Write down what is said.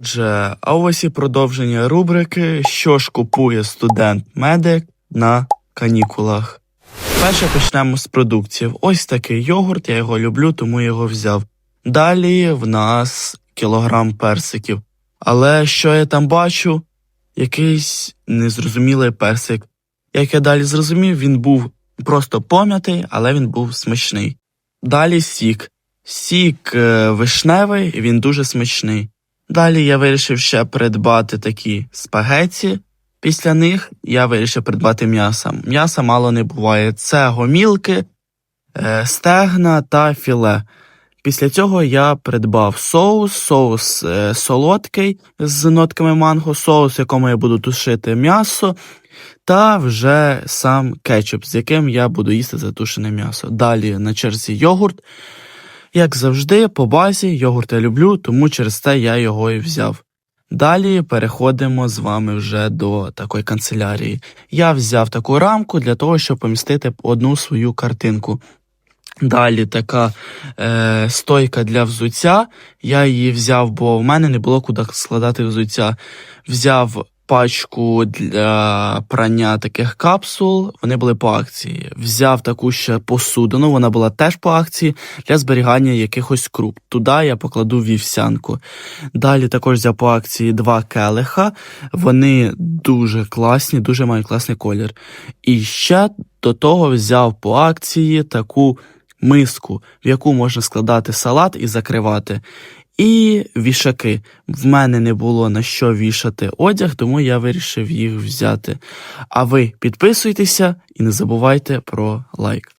Отже, а ось і продовження рубрики Що ж купує студент-медик на канікулах. Перше почнемо з продуктів. Ось такий йогурт, я його люблю, тому його взяв. Далі в нас кілограм персиків. Але що я там бачу? Якийсь незрозумілий персик. Як я далі зрозумів, він був просто пом'ятий, але він був смачний. Далі сік. Сік е, вишневий, він дуже смачний. Далі я вирішив ще придбати такі спагеті. Після них я вирішив придбати м'ясо. М'яса мало не буває. Це гомілки, е, стегна та філе. Після цього я придбав соус, соус е, солодкий з нотками манго, соус, в якому я буду тушити м'ясо, та вже сам кетчуп, з яким я буду їсти затушене м'ясо. Далі на черзі йогурт. Як завжди, по базі йогурт я люблю, тому через це я його і взяв. Далі переходимо з вами вже до такої канцелярії. Я взяв таку рамку для того, щоб помістити одну свою картинку. Далі така е, стойка для взуття. Я її взяв, бо в мене не було куди складати взуття. Взяв пачку для прання таких капсул, вони були по акції. Взяв таку ще посудину, вона була теж по акції для зберігання якихось круп. Туди я покладу вівсянку. Далі також взяв по акції два келиха. Вони дуже класні, дуже мають класний колір. І ще до того взяв по акції таку миску, в яку можна складати салат і закривати. І вішаки. В мене не було на що вішати одяг, тому я вирішив їх взяти. А ви підписуйтеся і не забувайте про лайк.